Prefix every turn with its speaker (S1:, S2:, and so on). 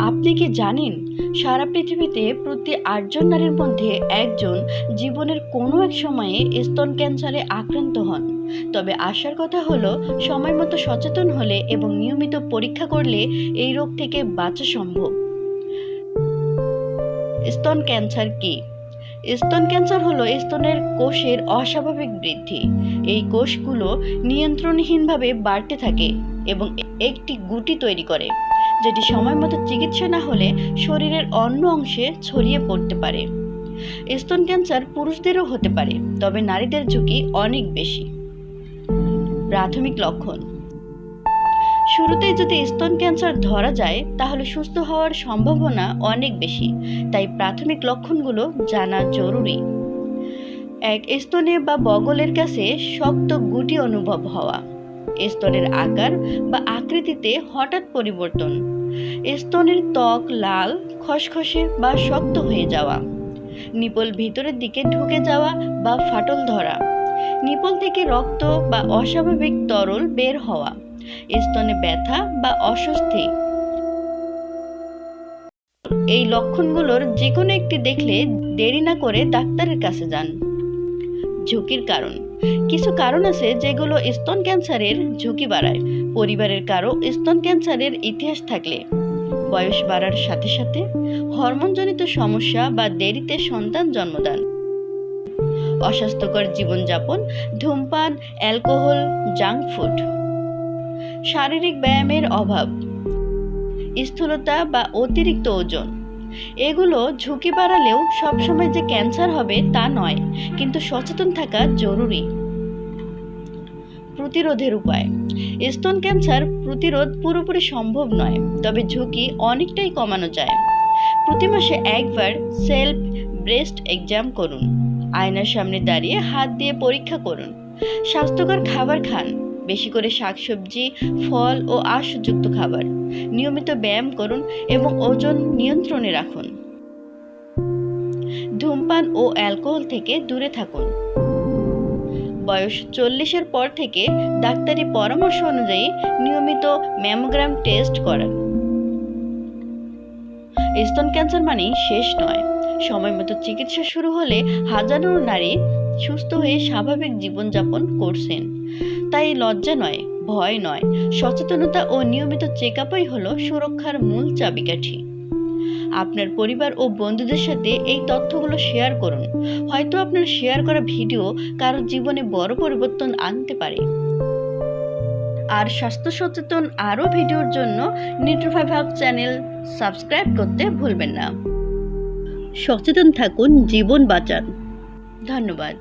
S1: আপনি কি জানেন, সারা পৃথিবীতে প্রতি আটজন নারীর মধ্যে একজন জীবনের কোনো এক সময়ে স্তন ক্যান্সারে আক্রান্ত হন? তবে আশার কথা হলো, সময় মতো সচেতন হলে এবং নিয়মিত পরীক্ষা করলে এই রোগ থেকে বাঁচা সম্ভব। স্তন ক্যান্সার কি? স্তন ক্যান্সার হলো স্তনের কোষের অস্বাভাবিক বৃদ্ধি। এই কোষগুলো নিয়ন্ত্রণহীনভাবে বাড়তে থাকে এবং একটি গুটি তৈরি করে। যেটি সময় মতো চিকিৎসা না হলে শরীরের অন্য অংশে ছড়িয়ে পড়তে পারে। স্তন ক্যান্সার পুরুষদেরও হতে পারে, তবে নারীদের ঝুঁকি অনেক বেশি। প্রাথমিক লক্ষণ। শুরুতেই যদি স্তন ক্যান্সার ধরা যায়, তাহলে সুস্থ হওয়ার সম্ভাবনা অনেক বেশি, তাই প্রাথমিক লক্ষণগুলো জানা জরুরি। এক, স্তনে বা বগলের কাছে শক্ত গুটি অনুভব হওয়া। স্তনের আকার বা আকৃতিতে হঠাৎ পরিবর্তন। স্তনের ত্বক লাল, খসখসে বা শক্ত হয়ে যাওয়া। নিপল ভিতরের দিকে ঢুকে যাওয়া বা ফাটল ধরা। নিপল থেকে রক্ত বা অস্বাভাবিক তরল বের হওয়া। স্তনে ব্যথা বা অস্বস্তি। এই লক্ষণগুলোর যে কোনো একটি দেখলে দেরি না করে ডাক্তারের কাছে যান। ঝুঁকির কারণ। কিছু কারণ আছে যেগুলো স্তন ক্যান্সারের ঝুঁকি বাড়ায়। পরিবারের কারও স্তন ক্যান্সারের ইতিহাস থাকলে। বয়স বাড়ার সাথে সাথে হরমোনজনিত সমস্যা বা দেরিতে সন্তান জন্মদান। অস্বাস্থ্যকর জীবনযাপন, ধূমপান, অ্যালকোহল, জাঙ্ক ফুড। শারীরিক ব্যায়ামের অভাব। স্থূলতা বা অতিরিক্ত ওজন। এগুলো ঝুঁকি বাড়ালেও সবসময় যে ক্যান্সার হবে তা নয়, কিন্তু সচেতন থাকা জরুরি। প্রতিরোধের উপায়। স্তন ক্যান্সার প্রতিরোধ পুরোপুরি সম্ভব নয়, তবে ঝুঁকি অনেকটাই কমানো যায়। প্রতি মাসে একবার সেলফ ব্রেস্ট এক্সাম করুন, আয়নার সামনে দাঁড়িয়ে হাত দিয়ে পরীক্ষা করুন। স্বাস্থ্যকর খাবার খান, বেশি করে শাকসবজি, ফল ও আঁশযুক্ত খাবার। নিয়মিত ব্যায়াম করুন এবং ওজন নিয়ন্ত্রণে রাখুন। ধূমপান ও অ্যালকোহল থেকে দূরে থাকুন। বয়স চল্লিশের পর থেকে ডাক্তারি পরামর্শ অনুযায়ী নিয়মিত ম্যামোগ্রাম টেস্ট করান। স্তন ক্যান্সার মানেই শেষ নয়। সময় মতো চিকিৎসা শুরু হলে হাজারো নারী সুস্থ হয়ে স্বাভাবিক জীবনযাপন করছেন। তাই লজ্জা নয়। ভয় নয়। সচেতনতা ও নিয়মিত চেক আপই হলো সুরক্ষার মূল চাবিকাঠি। আপনার পরিবার ও বন্ধুদের সাথে এই তথ্যগুলো শেয়ার করুন। হয়তো আপনার শেয়ার করা ভিডিও কারও জীবনে বড় পরিবর্তন আনতে পারে। আর স্বাস্থ্য সচেতন আরও ভিডিওর জন্য নিউট্রিফাইভ হাব চ্যানেল সাবস্ক্রাইব করতে ভুলবেন না। সচেতন থাকুন, জীবন বাঁচান। ধন্যবাদ।